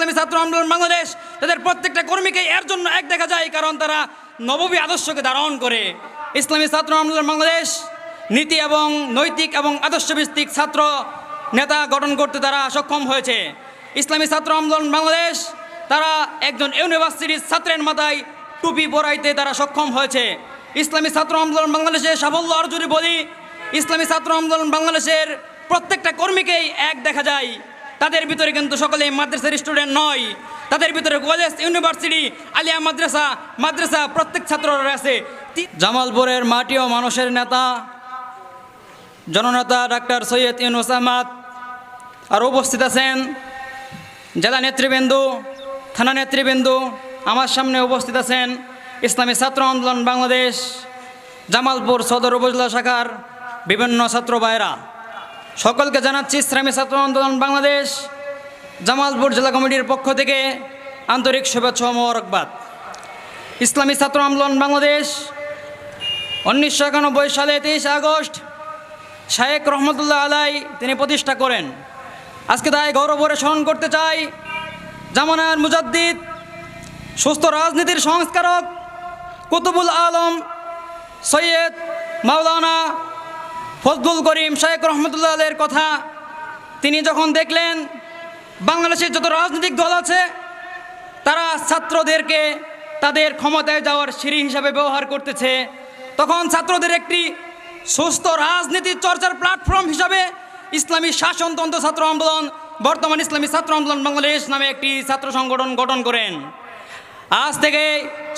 ইসলামী ছাত্র আন্দোলন বাংলাদেশ, তাদের প্রত্যেকটা কর্মীকে এর জন্য এক দেখা যায়, কারণ তারা নববী আদর্শকে ধারণ করে। ইসলামী ছাত্র আন্দোলন বাংলাদেশ, নীতি এবং নৈতিক এবং আদর্শভিত্তিক ছাত্র নেতা গঠন করতে তারা সক্ষম হয়েছে। ইসলামী ছাত্র আন্দোলন বাংলাদেশ, তারা একজন ইউনিভার্সিটির ছাত্রের মাথায় টুপি পরাইতে তারা সক্ষম হয়েছে। ইসলামী ছাত্র আন্দোলন বাংলাদেশের সাফল্য অর্জনে বলি, ইসলামী ছাত্র আন্দোলন বাংলাদেশের প্রত্যেকটা কর্মীকেই এক দেখা যায়। তাদের ভিতরে কিন্তু সকলেই মাদ্রাসার স্টুডেন্ট নয়। তাদের ভিতরে কলেজ, ইউনিভার্সিটি, আলিয়া মাদ্রাসা মাদ্রাসা প্রত্যেক ছাত্ররা আছে। জামালপুরের মাটি ও মানুষের নেতা, জননেতা ডাক্তার সৈয়দ ইউনুস আহমদ। আর উপস্থিত আছেন জেলা নেতৃবৃন্দ, থানা নেতৃবৃন্দ, আমার সামনে উপস্থিত আছেন ইসলামী ছাত্র আন্দোলন বাংলাদেশ, জামালপুর সদর উপজেলা শাখার বিভিন্ন ছাত্র ভাইরা সকলকে জানাচ্ছি ইসলামী ছাত্র আন্দোলন বাংলাদেশ, জামালপুর জেলা কমিটির পক্ষ থেকে আন্তরিক শুভেচ্ছা মোবারকবাদ। ইসলামী ছাত্র আন্দোলন বাংলাদেশ, উনিশশো একানব্বই সালে তেইশে আগস্ট শায়েক রহমতুল্লাহ আলাই তিনি প্রতিষ্ঠা করেন। আজকে তাই গৌরবরে স্মরণ করতে চাই, জামানার মুজাদ্দিদ, সুস্থ রাজনীতির সংস্কারক কুতুবুল আলম সৈয়দ মাওলানা ফজলুল করিম শায়েক রহমতুল্লাহ আলের কথা তিনি যখন দেখলেন বাংলাদেশের যত রাজনৈতিক দল আছে, তারা ছাত্রদেরকে তাদের ক্ষমতায় যাওয়ার সিঁড়ি হিসাবে ব্যবহার করতেছে, তখন ছাত্রদের একটি সুস্থ রাজনীতি চর্চার প্ল্যাটফর্ম হিসাবে ইসলামী শাসনতন্ত্র ছাত্র আন্দোলন, বর্তমান ইসলামী ছাত্র আন্দোলন বাংলাদেশ নামে একটি ছাত্র সংগঠন গঠন করেন। আজ থেকে,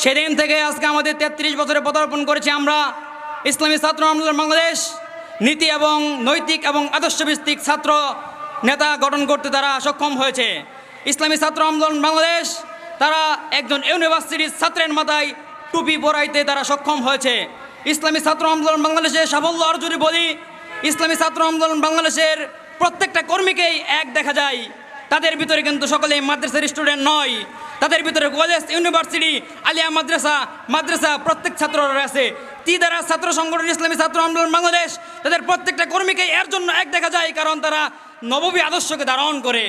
সেদিন থেকে আজকে আমাদের তেত্রিশ বছরে পদার্পণ করেছি আমরা ইসলামী ছাত্র আন্দোলন বাংলাদেশ। নীতি এবং নৈতিক এবং আদর্শভিত্তিক ছাত্র নেতা গঠন করতে তারা সক্ষম হয়েছে। ইসলামী ছাত্র আন্দোলন বাংলাদেশ, তারা একজন ইউনিভার্সিটির ছাত্রের মাথায় টুপি পরাইতে তারা সক্ষম হয়েছে। ইসলামী ছাত্র আন্দোলন বাংলাদেশের সাফল্য অর্জনে বলি, ইসলামী ছাত্র আন্দোলন বাংলাদেশের প্রত্যেকটা কর্মীকেই এক দেখা যায়। তাদের ভিতরে কিন্তু সকলেই মাদ্রাসার স্টুডেন্ট নয়। তাদের ভিতরে কলেজ, ইউনিভার্সিটি, আলিয়া মাদ্রাসা মাদ্রাসা প্রত্যেক ছাত্ররা আছে। তি দ্বারা ছাত্র সংগঠন ইসলামী ছাত্র আন্দোলন বাংলাদেশ তাদের প্রত্যেকটা কর্মীকে এর জন্য এক দেখা যায়, কারণ তারা নববী আদর্শকে ধারণ করে।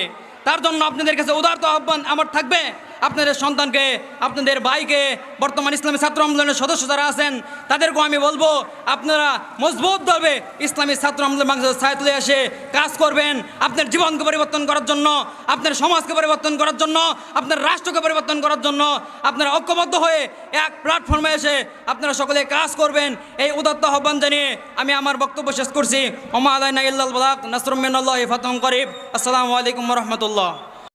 তার জন্য আপনাদের কাছে উদারত আহ্বান আমার থাকবে। আপনাদের সন্তানকে, আপনাদের ভাইকে, বর্তমান ইসলামী ছাত্র আন্দোলনের সদস্য যারা আছেন, তাদেরকেও আমি বলব, আপনারা মজবুতভাবে ইসলামী ছাত্র আন্দোলন বাংলাদেশ সাহিত্য এসে কাজ করবেন আপনার জীবনকে পরিবর্তন করার জন্য, আপনার সমাজকে পরিবর্তন করার জন্য, আপনার রাষ্ট্রকে পরিবর্তন করার জন্য, আপনারা ঐক্যবদ্ধ হয়ে এক প্ল্যাটফর্মে এসে আপনারা সকলে কাজ করবেন। এই উদত্ত আহ্বান জানিয়ে আমি আমার বক্তব্য শেষ করছি। ওমা আলাইনা ইল্লাল বালাক মিনাল্লাহি ফাতহুম করিব। আসসালামু আলাইকুম রাহমাতুল্লাহ।